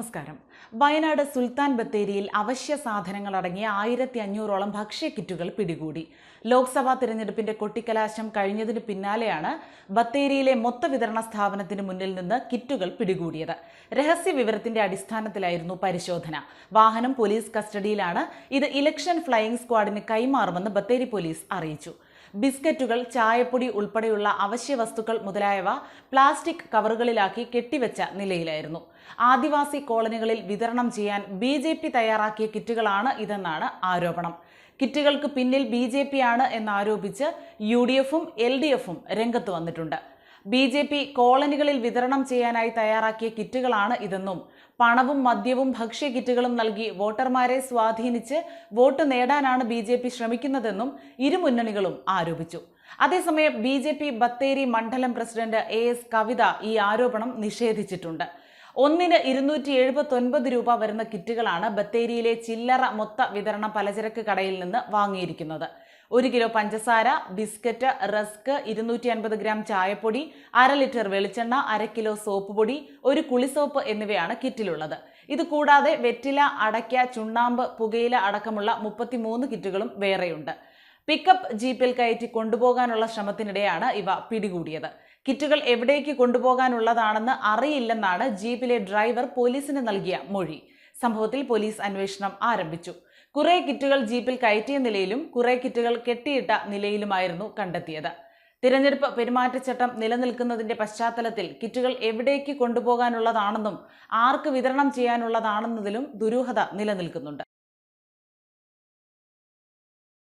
നമസ്കാരം. വയനാട് സുൽത്താൻ ബത്തേരിയിൽ അവശ്യ സാധനങ്ങൾ അടങ്ങിയ ആയിരത്തി അഞ്ഞൂറോളം ഭക്ഷ്യ കിറ്റുകൾ പിടികൂടി. ലോക്സഭാ തിരഞ്ഞെടുപ്പിന്റെ കൊട്ടിക്കലാശം കഴിഞ്ഞതിന് പിന്നാലെയാണ് ബത്തേരിയിലെ മൊത്തവിതരണ സ്ഥാപനത്തിന് മുന്നിൽ നിന്ന് കിറ്റുകൾ പിടികൂടിയത്. രഹസ്യ വിവരത്തിന്റെ അടിസ്ഥാനത്തിലായിരുന്നു പരിശോധന. വാഹനം പോലീസ് കസ്റ്റഡിയിലാണ്. ഇത് ഇലക്ഷൻ ഫ്ലൈയിംഗ് സ്ക്വാഡിന് കൈമാറുമെന്ന് ബത്തേരി പോലീസ് അറിയിച്ചു. ബിസ്ക്കറ്റുകൾ ചായപ്പൊടി ഉൾപ്പെടെയുള്ള അവശ്യ വസ്തുക്കൾ മുതലായവ പ്ലാസ്റ്റിക് കവറുകളിലാക്കി കെട്ടിവെച്ച നിലയിലായിരുന്നു. ആദിവാസി കോളനികളിൽ വിതരണം ചെയ്യാൻ ബി ജെ പി തയ്യാറാക്കിയ കിറ്റുകളാണ് ഇതെന്നാണ് ആരോപണം. കിറ്റുകൾക്ക് പിന്നിൽ ബി ജെ പി ആണ് എന്നാരോപിച്ച് യു ഡി എഫും എൽ ഡി എഫും രംഗത്ത് വന്നിട്ടുണ്ട്. ബി ജെ പി കോളനികളിൽ വിതരണം ചെയ്യാനായി തയ്യാറാക്കിയ കിറ്റുകളാണ് ഇതെന്നും പണവും മദ്യവും ഭക്ഷ്യ കിറ്റുകളും നൽകി വോട്ടർമാരെ സ്വാധീനിച്ച് വോട്ട് നേടാനാണ് ബി ജെ പി ശ്രമിക്കുന്നതെന്നും ഇരുമുന്നണികളും ആരോപിച്ചു. അതേസമയം ബി ജെ പി ബത്തേരി മണ്ഡലം പ്രസിഡന്റ് എ എസ് കവിത ഈ ആരോപണം നിഷേധിച്ചിട്ടുണ്ട്. ഒന്നിന് ഇരുന്നൂറ്റി എഴുപത്തി ഒൻപത് രൂപ വരുന്ന കിറ്റുകളാണ് ബത്തേരിയിലെ ചില്ലറ മൊത്ത വിതരണ പലചരക്ക് കടയിൽ നിന്ന് വാങ്ങിയിരിക്കുന്നത്. ഒരു കിലോ പഞ്ചസാര ബിസ്ക്കറ്റ് റസ്ക് ഇരുന്നൂറ്റി അൻപത് ഗ്രാം ചായപ്പൊടി അര ലിറ്റർ വെളിച്ചെണ്ണ അര കിലോ സോപ്പ് പൊടി ഒരു കുളിസോപ്പ് എന്നിവയാണ് കിറ്റിലുള്ളത്. ഇത് കൂടാതെ വെറ്റില അടയ്ക്ക ചുണ്ണാമ്പ് പുകയില അടക്കമുള്ള മുപ്പത്തിമൂന്ന് കിറ്റുകളും വേറെയുണ്ട്. പിക്കപ്പ് ജീപ്പിൽ കയറ്റി കൊണ്ടുപോകാനുള്ള ശ്രമത്തിനിടെയാണ് ഇവ പിടികൂടിയത്. കിറ്റുകൾ എവിടേക്ക് കൊണ്ടുപോകാനുള്ളതാണെന്ന് അറിയില്ലെന്നാണ് ജീപ്പിലെ ഡ്രൈവർ പോലീസിന് നൽകിയ മൊഴി. സംഭവത്തിൽ പോലീസ് അന്വേഷണം ആരംഭിച്ചു. കുറേ കിറ്റുകൾ ജീപ്പിൽ കയറ്റിയ നിലയിലും കുറേ കിറ്റുകൾ കെട്ടിയിട്ട നിലയിലുമായിരുന്നു കണ്ടെത്തിയത്. തിരഞ്ഞെടുപ്പ് പെരുമാറ്റച്ചട്ടം നിലനിൽക്കുന്നതിന്റെ പശ്ചാത്തലത്തിൽ കിറ്റുകൾ എവിടേക്ക് കൊണ്ടുപോകാനുള്ളതാണെന്നും ആർക്ക് വിതരണം ചെയ്യാനുള്ളതാണെന്നതിലും ദുരൂഹത നിലനിൽക്കുന്നുണ്ട്.